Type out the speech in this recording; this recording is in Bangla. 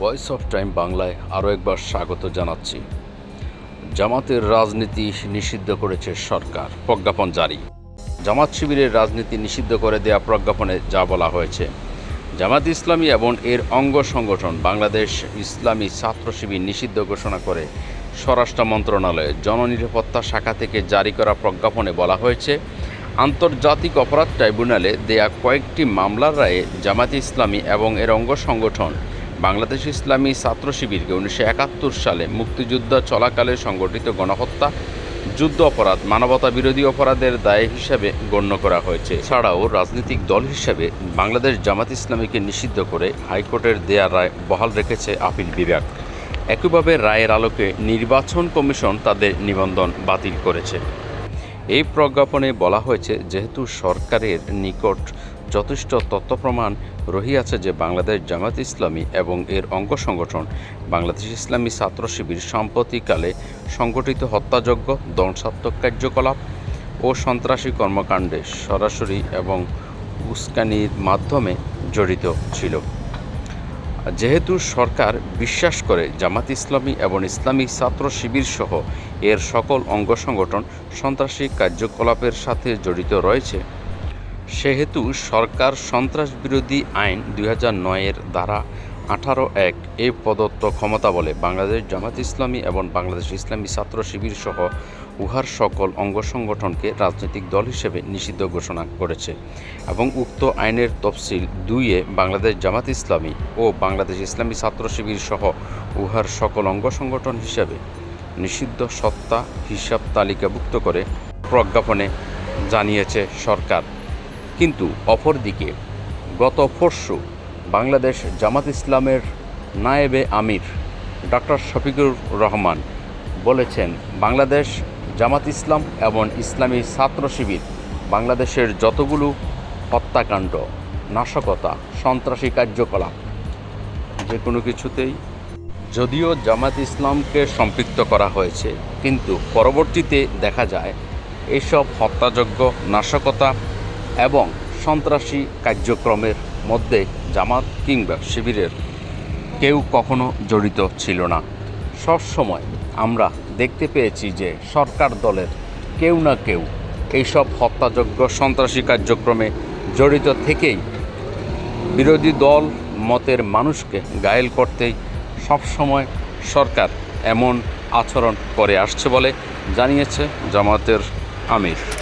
ভয়েস অফ টাইম বাংলায় আরও একবার স্বাগত জানাচ্ছি। জামাতের রাজনীতি নিষিদ্ধ করেছে সরকার, প্রজ্ঞাপন জারি। জামাত শিবিরের রাজনীতি নিষিদ্ধ করে দেয়া প্রজ্ঞাপনে যা বলা হয়েছে। জামাত ইসলামী এবং এর অঙ্গ সংগঠন বাংলাদেশ ইসলামী ছাত্র শিবির নিষিদ্ধ ঘোষণা করে স্বরাষ্ট্র মন্ত্রণালয়ের জননিরাপত্তা শাখা থেকে জারি করা প্রজ্ঞাপনে বলা হয়েছে, আন্তর্জাতিক অপরাধ ট্রাইব্যুনালে দেয়া কয়েকটি মামলার রায়ে জামাত ইসলামী এবং এর অঙ্গ সংগঠন বাংলাদেশ ইসলামী ছাত্র শিবিরকে উনিশশো একাত্তর সালে মুক্তিযুদ্ধ চলাকালে সংগঠিত গণহত্যা, যুদ্ধ অপরাধ, মানবতা বিরোধী অপরাধের দায় হিসাবে গণ্য করা হয়েছে। ছাড়াও রাজনৈতিক দল হিসাবে বাংলাদেশ জামাত ইসলামীকে নিষিদ্ধ করে হাইকোর্টের দেয়া রায় বহাল রেখেছে আপিল বিভাগ। একইভাবে রায়ের আলোকে নির্বাচন কমিশন তাদের নিবন্ধন বাতিল করেছে। এই প্রজ্ঞাপনে বলা হয়েছে, যেহেতু সরকারের নিকট যথেষ্ট তথ্য প্রমাণ রহিয়াছে যে বাংলাদেশ জামাত ইসলামী এবং এর অঙ্গ সংগঠন বাংলাদেশ ইসলামী ছাত্র শিবির সাম্প্রতিককালে সংগঠিত হত্যাযজ্ঞ ধ্বংসাত্মক কার্যকলাপ ও সন্ত্রাসী কর্মকাণ্ডে সরাসরি এবং উস্কানির মাধ্যমে জড়িত ছিল। যেহেতু সরকার বিশ্বাস করে জামাত ইসলামী এবং ইসলামী ছাত্র শিবির সহ এর সকল অঙ্গ সংগঠন সন্ত্রাসী কার্যকলাপের সাথে জড়িত রয়েছে সেহেতু সরকার সন্ত্রাস বিরোধী আইন দুই হাজার নয়ের দ্বারা আঠারো এক এ প্রদত্ত ক্ষমতা বলে বাংলাদেশ জামাত ইসলামী এবং বাংলাদেশ ইসলামী ছাত্র শিবির সহ উহার সকল অঙ্গ সংগঠনকে রাজনৈতিক দল হিসেবে নিষিদ্ধ ঘোষণা করেছে এবং উক্ত আইনের তফসিল দুইয়ে বাংলাদেশ জামাত ইসলামী ও বাংলাদেশ ইসলামী ছাত্র শিবির সহ উহার সকল অঙ্গ সংগঠন হিসাবে নিষিদ্ধ সত্তা হিসাব তালিকাভুক্ত করে প্রজ্ঞাপনে জানিয়েছে সরকার। কিন্তু অপরদিকে গত পরশু বাংলাদেশ জামাত ইসলামের নায়েবে আমির ডক্টর শফিকুর রহমান বলেছেন, বাংলাদেশ জামাত ইসলাম এবং ইসলামী ছাত্র শিবির বাংলাদেশের যতগুলো হত্যাকাণ্ড, নাশকতা, সন্ত্রাসী কার্যকলাপ যে কোনো কিছুতেই যদিও জামাত ইসলামকে সম্পৃক্ত করা হয়েছে, কিন্তু পরবর্তীতে দেখা যায় এইসব হত্যাযজ্ঞ নাশকতা এবং সন্ত্রাসী কার্যক্রমের মধ্যে জামাত কিংবা শিবিরের কেউ কখনো জড়িত ছিল না। সব সময় আমরা দেখতে পেয়েছি যে সরকার দলের কেউ না কেউ এইসব হত্যাযজ্ঞ, সন্ত্রাসী কার্যক্রমে জড়িত থেকেই বিরোধী দল, মতের মানুষকে গায়েল করতেই সবসময় সরকার এমন আচরণ করে আসছে বলে জানিয়েছে জামাতের আমির।